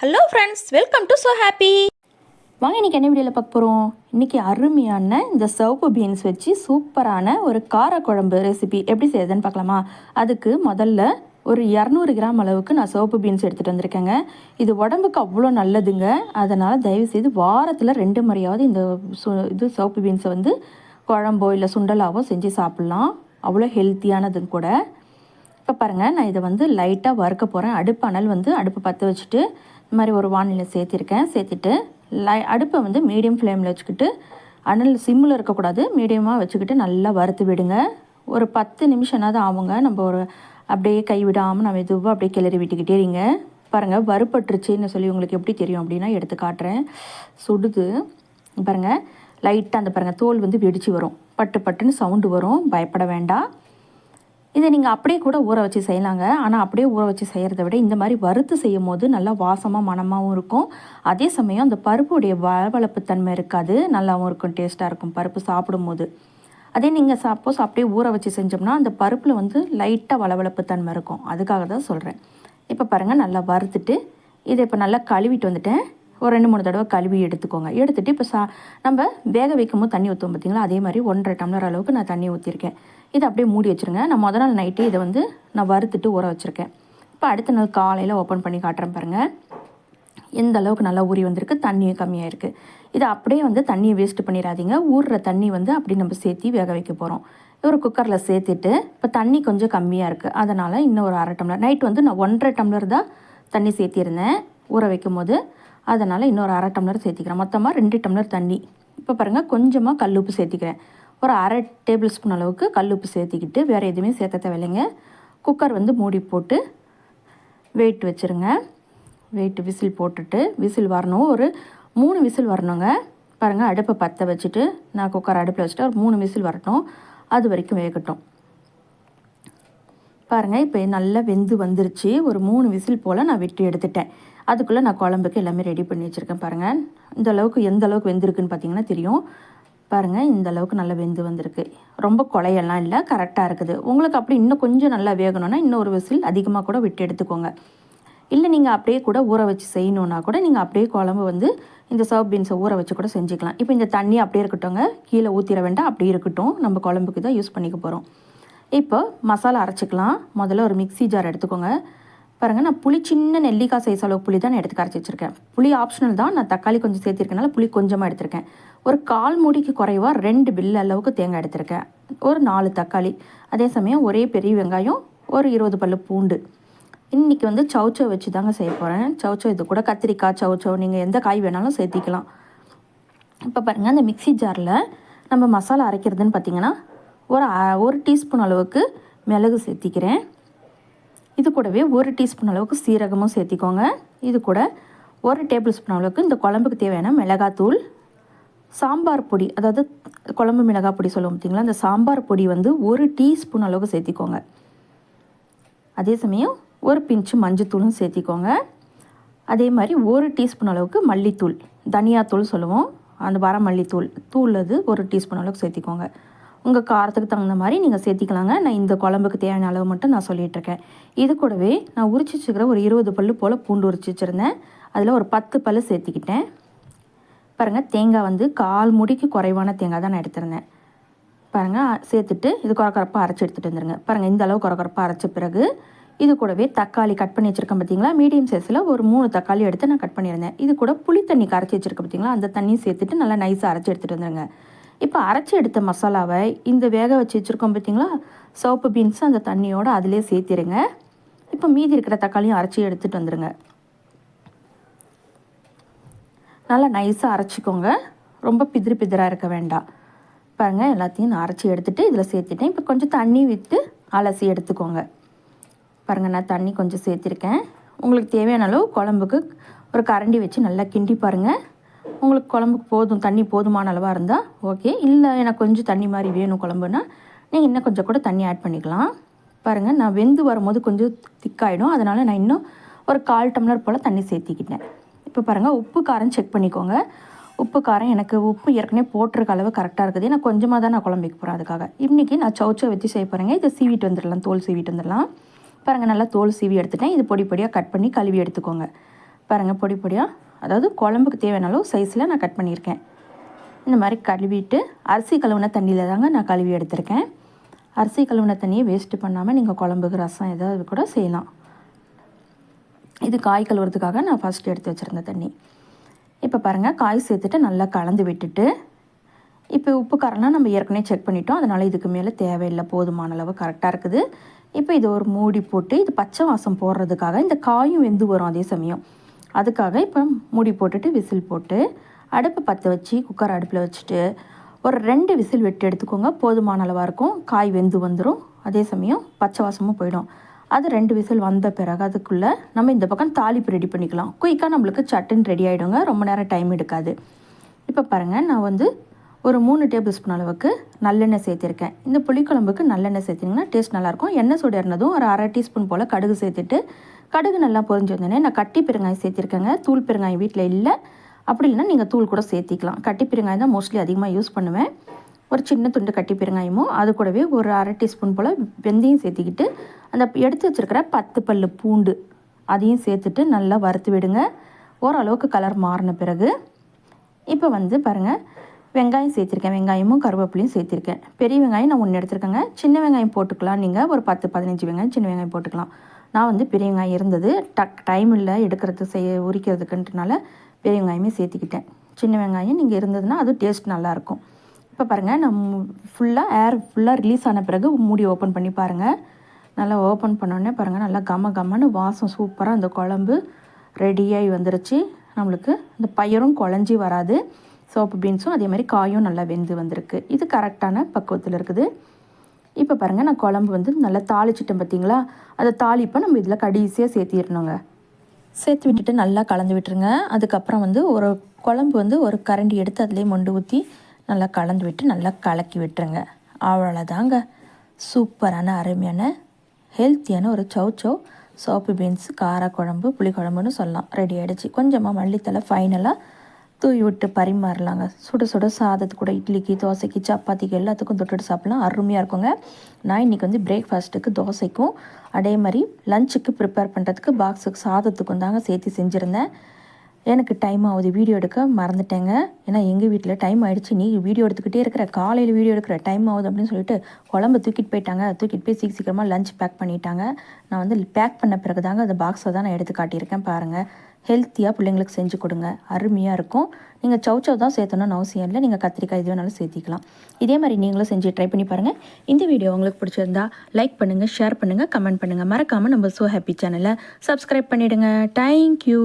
Hello friends welcome to so happy வாங்க இன்றைக்கி என்ன வீடியோவில் பார்க்க போகிறோம் இன்றைக்கி அருமையான இந்த சவுப்பு பீன்ஸ் வச்சு சூப்பரான ஒரு காரக்குழம்பு ரெசிபி எப்படி செய்யுதுன்னு பார்க்கலாமா? அதுக்கு முதல்ல ஒரு இரநூறு கிராம் அளவுக்கு நான் சிவப்பு பீன்ஸ் எடுத்துகிட்டு வந்திருக்கேங்க. இது உடம்புக்கு அவ்வளோ நல்லதுங்க. அதனால் தயவுசெய்து வாரத்தில் ரெண்டு முறையாவது இந்த சு இது சிவப்பு பீன்ஸை வந்து குழம்போ இல்லை சுண்டலாவோ செஞ்சு சாப்பிட்லாம். அவ்வளோ ஹெல்த்தியானதும் கூட. இப்போ பாருங்கள் நான் இதை வந்து லைட்டாக வறுக்க போகிறேன் அடுப்பு அனல் வந்து அடுப்பு பற்ற வச்சுட்டு இந்த மாதிரி ஒரு வானிலை சேர்த்திருக்கேன். சேர்த்துட்டு லை அடுப்பை வந்து மீடியம் ஃப்ளேமில் வச்சுக்கிட்டு அனல் சிம்மில் இருக்கக்கூடாது. மீடியமாக வச்சுக்கிட்டு நல்லா வறுத்து விடுங்க. ஒரு பத்து நிமிஷம்னாவது ஆகுங்க. நம்ம ஒரு அப்படியே கை விடாமல் நம்ம எதுவும் அப்படியே கிளறி விட்டுக்கிட்டே இருங்க. பாருங்கள் வறுப்பட்டுருச்சுன்னு சொல்லி உங்களுக்கு எப்படி தெரியும் அப்படின்னா எடுத்து காட்டுறேன். சுடுது. பாருங்கள் லைட்டாக அந்த பாருங்கள் தோல் வந்து வெடிச்சு வரும். பட்டு பட்டுன்னு சவுண்டு வரும். பயப்பட வேண்டாம். இதை நீங்கள் அப்படியே கூட ஊற வச்சு செய்யலாங்க. ஆனால் அப்படியே ஊற வச்சு செய்கிறத விட இந்த மாதிரி வறுத்து செய்யும் போது நல்லா வாசமாக மணமாகவும் இருக்கும். அதே சமயம் அந்த பருப்புடைய வளவளப்பு தன்மை இருக்காது. நல்லாவும் இருக்கும் டேஸ்ட்டாக இருக்கும் பருப்பு சாப்பிடும்போது. அதே நீங்கள் சப்போஸ் அப்படியே ஊற வச்சு செஞ்சோம்னா அந்த பருப்பில் வந்து லைட்டாக வளவளப்பு தன்மை இருக்கும். அதுக்காக தான் சொல்கிறேன் இப்போ பாருங்கள் நல்லா வறுத்துட்டு இதை இப்போ நல்லா கழுவிட்டு வந்துட்டேன். ஒரு ரெண்டு மூணு தடவை கழுவி எடுத்துக்கோங்க. எடுத்துகிட்டு இப்போ சா நம்ம வேக வைக்கும் போது தண்ணி ஊற்றுவோம் பார்த்தீங்களா அதே மாதிரி ஒன்றரை டம்ளர் அளவுக்கு நான் தண்ணி ஊற்றிருக்கேன் இதை அப்படியே மூடி வச்சுருங்க. நான் முதல் நாள் நைட்டே இதை வந்து நான் வறுத்துட்டு ஊற வச்சுருக்கேன். இப்போ அடுத்த நாள் காலையில் ஓப்பன் பண்ணி காட்டுறேன் பாருங்கள் எந்த அளவுக்கு நல்லா ஊறி வந்திருக்கு தண்ணியும் கம்மியாக இருக்குது இதை அப்படியே வந்து தண்ணியை வேஸ்ட் பண்ணிடாதீங்க. ஊறுற தண்ணி வந்து அப்படி நம்ம சேர்த்தி வேக வைக்க போகிறோம் ஒரு குக்கரில் சேர்த்துட்டு இப்போ தண்ணி கொஞ்சம் கம்மியாக இருக்குது அதனால் இன்னும் ஒரு அரை டம்ளர் நைட் வந்து நான் ஒன்றரை டம்ளர் தான் தண்ணி சேர்த்திருந்தேன் ஊற வைக்கும் போது அதனால் இன்னொரு அரை டம்ளர் சேர்த்திக்கிறேன். மொத்தமாக ரெண்டு டம்ளர் தண்ணி. இப்போ பாருங்கள் கொஞ்சமாக கல் உப்பு சேர்த்திக்கிறேன். ஒரு அரை டேபிள் ஸ்பூன் அளவுக்கு கல்லுப்பு சேர்த்திக்கிட்டு வேறு எதுவுமே சேர்த்த தேவையில்லைங்க. குக்கர் வந்து மூடி போட்டு வெயிட் வச்சுருங்க. வெயிட் விசில் போட்டுட்டு விசில் வரணும். ஒரு மூணு விசில் வரணுங்க. பாருங்கள் அடுப்பை பற்ற வச்சுட்டு நான் குக்கர் அடுப்பில் வச்சுட்டு ஒரு மூணு விசில் வரட்டும். அது வரைக்கும் வேகட்டும். பாருங்கள் இப்போ நல்லா வெந்து வந்துருச்சு. ஒரு மூணு விசில் போல் நான் விட்டு எடுத்துட்டேன். அதுக்குள்ளே நான் குழம்புக்கு எல்லாமே ரெடி பண்ணி வச்சுருக்கேன் பாருங்கள் இந்த அளவுக்கு எந்த அளவுக்கு வெந்திருக்குன்னு பார்த்தீங்கன்னா தெரியும். பாருங்கள் இந்த அளவுக்கு நல்லா வெந்து வந்திருக்கு. ரொம்ப கொலையெல்லாம் இல்லை கரெக்டாக இருக்குது. உங்களுக்கு அப்படி இன்னும் கொஞ்சம் நல்லா வேகணும்னா இன்னும் ஒரு விசில் அதிகமாக கூட விட்டு எடுத்துக்கோங்க. இல்லை நீங்கள் அப்படியே கூட ஊற வச்சு செய்யணுன்னா கூட நீங்கள் அப்படியே குழம்பு வந்து இந்த சர்வ் பீன்ஸை ஊற வச்சு கூட செஞ்சுக்கலாம். இப்போ இந்த தண்ணி அப்படியே இருக்கட்டும்ங்க. கீழே ஊற்றிட வேண்டாம் அப்படியே இருக்கட்டும். நம்ம குழம்புக்கு தான் யூஸ் பண்ணிக்க போகிறோம் இப்போ மசாலா அரைச்சிக்கலாம். முதல்ல ஒரு மிக்ஸி ஜார் எடுத்துக்கோங்க. பாருங்கள் நான் புளி சின்ன நெல்லிக்காய் சைஸ் அளவு புளி தான் நான் எடுத்து கரைச்சி வச்சுருக்கேன். புளி ஆப்ஷனல் தான். நான் தக்காளி கொஞ்சம் சேர்த்திருக்கனால புளி கொஞ்சமாக எடுத்திருக்கேன். ஒரு கால் மூடிக்கு குறைவாக ரெண்டு பில் அளவுக்கு தேங்காய் எடுத்திருக்கேன். ஒரு நாலு தக்காளி. அதே சமயம் ஒரே பெரிய வெங்காயம் ஒரு இருபது பல்லு பூண்டு. இன்றைக்கி வந்து சவுச்சோ வச்சு தாங்க செய்ய போகிறேன் சவுச்சோ இது கூட கத்திரிக்காய் சவுச்சோ நீங்கள் எந்த காய் வேணாலும் சேர்த்திக்கலாம். இப்போ பாருங்கள் அந்த மிக்ஸி ஜாரில் நம்ம மசாலா அரைக்கிறதுன்னு பார்த்தீங்கன்னா ஒரு ஒரு டீஸ்பூன் அளவுக்கு மிளகு சேர்த்திக்கிறேன். இது கூடவே ஒரு டீஸ்பூன் அளவுக்கு சீரகமும் சேர்த்திக்கோங்க. இது கூட ஒரு டேபிள் ஸ்பூன் அளவுக்கு இந்த குழம்புக்கு தேவையான மிளகாத்தூள் சாம்பார் பொடி அதாவது குழம்பு மிளகாய் பொடி சொல்லுவோம் பார்த்திங்களா? அந்த சாம்பார் பொடி வந்து ஒரு டீஸ்பூன் அளவுக்கு சேர்த்திக்கோங்க. அதே சமயம் ஒரு பிஞ்சு மஞ்சத்தூளும் சேர்த்திக்கோங்க. அதே மாதிரி ஒரு டீஸ்பூன் அளவுக்கு மல்லித்தூள் தனியாத்தூள் சொல்லுவோம். அந்த வர மல்லித்தூள் தூள் அது ஒரு டீஸ்பூன் அளவுக்கு சேர்த்திக்கோங்க. உங்கள் காரத்துக்கு தகுந்த மாதிரி நீங்கள் சேர்த்திக்கலாங்க. நான் இந்த குழம்புக்கு தேவையான அளவு மட்டும் நான் சொல்லிகிட்ருக்கேன் இது கூடவே நான் உரிச்சு வச்சுக்கிற ஒரு இருபது பல்லு போல் பூண்டு உரிச்சு வச்சுருந்தேன். அதில் ஒரு பத்து பல்லு சேர்த்திக்கிட்டேன். பாருங்கள் தேங்காய் வந்து கால் முடிக்கு குறைவான தேங்காய் தான் நான் எடுத்திருந்தேன். பாருங்கள் சேர்த்துட்டு இது குறக்குறப்பாக அரைச்சி எடுத்துகிட்டு வந்துருங்க. பாருங்கள் இந்த அளவு குறக்குறப்பாக அரைச்ச பிறகு இது கூடவே தக்காளி கட் பண்ணி வச்சுருக்கேன் பார்த்தீங்களா மீடியம் சைஸில் ஒரு மூணு தக்காளி எடுத்து நான் கட் பண்ணியிருந்தேன். இது கூட புளி தண்ணி கரைச்சி வச்சுருக்கேன் பார்த்தீங்களா அந்த தண்ணியும் சேர்த்துட்டு நல்லா நைஸாக அரைச்சி எடுத்துகிட்டு வந்துருங்க. இப்போ அரைச்சி எடுத்த மசாலாவை இந்த வேக வச்சு வச்சுருக்கோம் பார்த்தீங்களா? சோப்பு பீன்ஸ் அந்த தண்ணியோடு அதிலே சேர்த்திருங்க. இப்போ மீதி இருக்கிற தக்காளியும் அரைச்சி எடுத்துகிட்டு வந்துடுங்க நல்லா நைஸாக அரைச்சிக்கோங்க. ரொம்ப பிதிரு பிதிராக இருக்க வேண்டாம். பாருங்கள் எல்லாத்தையும் நான் அரைச்சி எடுத்துகிட்டு இதில் சேர்த்துட்டேன். இப்போ கொஞ்சம் தண்ணி விட்டு அலசி எடுத்துக்கோங்க. பாருங்கள் நான் தண்ணி கொஞ்சம் சேர்த்துருக்கேன். உங்களுக்கு தேவையான அளவு குழம்புக்கு ஒரு கரண்டி வச்சு நல்லா கிண்டி பாருங்கள் உங்களுக்கு குழம்புக்கு போதும் தண்ணி போதுமான அளவாக இருந்தால் ஓகே இல்லை எனக்கு கொஞ்சம் தண்ணி மாதிரி வேணும் குழம்புன்னா நீங்கள் இன்னும் கொஞ்சம் கூட தண்ணி ஆட் பண்ணிக்கலாம். பாருங்கள் நான் வெந்து வரும்போது கொஞ்சம் திக்காயிடும் அதனால் நான் இன்னும் ஒரு கால் டம்ளர் போல் தண்ணி சேர்த்திக்கிட்டேன். இப்போ பாருங்கள் உப்பு காரம் செக் பண்ணிக்கோங்க. உப்பு காரம் எனக்கு உப்பு ஏற்கனவே போட்டிருக்க அளவு கரெக்டாக இருக்குது. நான் கொஞ்சமாக தான் நான் குழம்பு போகிறேன் அதுக்காக. இன்றைக்கி நான் சவுச்சோ வச்சு செய்ய போகிறேங்க இதை சீவிட்டு வந்துடலாம் தோல் சீவிட்டு வந்துடலாம். பாருங்கள் நல்லா தோல் சீவி எடுத்துட்டேன். இது பொடி பொடியாக கட் பண்ணி கழுவி எடுத்துக்கோங்க. பாருங்கள் பொடி பொடியாக அதாவது குழம்புக்கு தேவையான அளவு சைஸில் நான் கட் பண்ணியிருக்கேன். இந்த மாதிரி கழுவிட்டு அரிசி கழுவுன தண்ணியில் தாங்க நான் கழுவி எடுத்திருக்கேன். அரிசி கழுவுன தண்ணியை வேஸ்ட்டு பண்ணாமல் நீங்கள் குழம்புக்கு ரசம் ஏதாவது கூட செய்யலாம். இது காய் கழுவுறதுக்காக நான் ஃபஸ்ட்டு எடுத்து வச்சுருந்த தண்ணி. இப்போ பாருங்கள் காய் சேர்த்துட்டு நல்லா கலந்து விட்டுட்டு இப்போ உப்பு காரம்லாம் நம்ம ஏற்கனவே செக் பண்ணிட்டோம். அதனால் இதுக்கு மேலே தேவையில்லை போதுமான அளவு கரெக்டாக இருக்குது. இப்போ இது ஒரு மூடி போட்டு இது பச்சை வாசம் போடுறதுக்காக இந்த காயும் வெந்து வரும் அதே சமயம். அதுக்காக இப்போ மூடி போட்டுட்டு விசில் போட்டு அடுப்பு பற்ற வச்சு குக்கர் அடுப்பில் வச்சுட்டு ஒரு ரெண்டு விசில் வெட்டி எடுத்துக்கோங்க. போதுமான அளவாக இருக்கும். காய் வெந்து வந்துடும் அதே சமயம் பச்சை வாசமும் போயிடும். அது ரெண்டு விசில் வந்த பிறகு அதுக்குள்ளே நம்ம இந்த பக்கம் தாளிப்பு ரெடி பண்ணிக்கலாம். குயிக்காக நம்மளுக்கு சட்டுன்னு ரெடி ஆகிடுங்க ரொம்ப நேரம் டைம் எடுக்காது. இப்போ பாருங்கள் நான் வந்து ஒரு மூணு டேபிள் ஸ்பூன் அளவுக்கு நல்லெண்ணெய் சேர்த்துருக்கேன். இந்த புளிக்குழம்புக்கு நல்லெண்ணெய் சேர்த்திங்கன்னா டேஸ்ட் நல்லாயிருக்கும் எண்ணெய் சூடு இருந்ததும் ஒரு அரை டீஸ்பூன் போல் கடுகு சேர்த்துட்டு கடுகு நல்லா பொரிஞ்சு வந்தோடனே நான் கட்டி பெருங்காயம் சேர்த்திருக்கேங்க. தூள் பெருங்காயம் வீட்டில் இல்லை. அப்படி இல்லைன்னா நீங்கள் தூள் கூட சேர்த்திக்கலாம். கட்டி பெருங்காயம் தான் மோஸ்ட்லி அதிகமாக யூஸ் பண்ணுவேன். ஒரு சின்ன துண்டு கட்டி பெருங்காயமும் அது கூடவே ஒரு அரை டீஸ்பூன் போல் வெந்தயம் சேர்த்திக்கிட்டு அந்த எடுத்து வச்சுருக்கிற பத்து பல் பூண்டு அதையும் சேர்த்துட்டு நல்லா வறுத்து விடுங்க. ஓரளவுக்கு கலர் மாறின பிறகு இப்போ வந்து பாருங்கள் வெங்காயம் சேர்த்துருக்கேன். வெங்காயமும் கருவேப்பிலையும் சேர்த்துருக்கேன். பெரிய வெங்காயம் நான் ஒன்று எடுத்துருக்கேங்க. சின்ன வெங்காயம் போட்டுக்கலாம் நீங்கள் ஒரு பத்து பதினஞ்சு வெங்காயம் சின்ன வெங்காயம் போட்டுக்கலாம். நான் வந்து பெரிய வெங்காயம் இருந்தது. டக் டைம் இல்லை எடுக்கிறது செய்ய உரிக்கிறதுக்குன்றனால பெரிய வெங்காயமே சேர்த்துக்கிட்டேன். சின்ன வெங்காயம் நீங்கள் இருந்ததுன்னா அது டேஸ்ட் நல்லாயிருக்கும் இப்போ பாருங்கள் நம்ம ஃபுல்லாக ஏர் ஃபுல்லாக ரிலீஸ் ஆன பிறகு மூடி ஓப்பன் பண்ணி பாருங்கள் நல்லா ஓப்பன் பண்ணோடனே பாருங்கள் நல்லா கம கமன்னு வாசம் சூப்பராக அந்த குழம்பு ரெடியாகி வந்துருச்சு. நம்மளுக்கு இந்த பயிரும் குழஞ்சி வராது. சோப்பு பீன்ஸும் அதே மாதிரி காயும் நல்லா வெந்து வந்திருக்கு. இது கரெக்டான பக்குவத்தில் இருக்குது. இப்போ பாருங்கள் நான் குழம்பு வந்து நல்லா தாளிச்சிட்டேன் பார்த்தீங்களா அந்த தாளிப்பை நம்ம இதில் கடைசியாக சேர்த்திடணுங்க. சேர்த்து விட்டுட்டு நல்லா கலந்து விட்டுருங்க. அதுக்கப்புறம் வந்து ஒரு குழம்பு வந்து ஒரு கரண்டி எடுத்து அதிலே மொண்டு ஊற்றி நல்லா கலந்து விட்டு நல்லா கலக்கி விட்டுருங்க. அவ்வளோதாங்க சூப்பரான அருமையான ஹெல்த்தியான ஒரு சௌ சௌ சோப்பு பீன்ஸ் காரக்குழம்பு புளிக்குழம்புன்னு சொல்லலாம். ரெடி ஆகிடுச்சு கொஞ்சமாக மல்லித்தலை ஃபைனலாக தூவி விட்டு பரிமாறலாங்க. சுட சுட சாதத்து கூட இட்லிக்கு தோசைக்கு சப்பாத்திக்கு எல்லாத்துக்கும் தொட்டுட்டு சாப்பிட்லாம். அருமையாக இருக்குங்க. நான் இன்றைக்கி வந்து பிரேக்ஃபாஸ்ட்டுக்கு தோசைக்கும் அதே மாதிரி லஞ்சுக்கு ப்ரிப்பேர் பண்ணுறதுக்கு பாக்ஸுக்கு சாதத்துக்கும் தாங்க சேர்த்து செஞ்சுருந்தேன். எனக்கு டைம் ஆகுது. வீடியோ எடுக்க மறந்துட்டேங்க. ஏன்னா எங்கள் வீட்டில் டைம் ஆகிடுச்சு நீ வீடியோ எடுத்துக்கிட்டே இருக்கிற காலையில் வீடியோ எடுக்கிற டைம் ஆகுது அப்படின்னு சொல்லிட்டு குழம்பு தூக்கிட்டு போயிட்டாங்க. தூக்கிட்டு போய் சீக்கிரம் சீக்கிரமாக லஞ்ச் பேக் பண்ணிட்டாங்க. நான் வந்து பேக் பண்ண பிறகு தாங்க அந்த பாக்ஸை தான் நான் எடுத்து காட்டியிருக்கேன் பாருங்கள் ஹெல்த்தியாக பிள்ளைங்களுக்கு செஞ்சு கொடுங்க. அருமையாக இருக்கும். நீங்கள் சவுச்சவ் தான் சேர்த்தணும்னு அவசியம் இல்லை. நீங்கள் கத்திரிக்காய் இது வேணாலும் சேர்த்திக்கலாம். இதே மாதிரி நீங்களும் செஞ்சு ட்ரை பண்ணி பாருங்கள் இந்த வீடியோ உங்களுக்கு பிடிச்சிருந்தா லைக் பண்ணுங்கள் ஷேர் பண்ணுங்கள் கமெண்ட் பண்ணுங்கள் மறக்காமல் நம்ம ஸோ ஹாப்பி சேனலை சப்ஸ்கிரைப் பண்ணிவிடுங்க தேங்க்யூ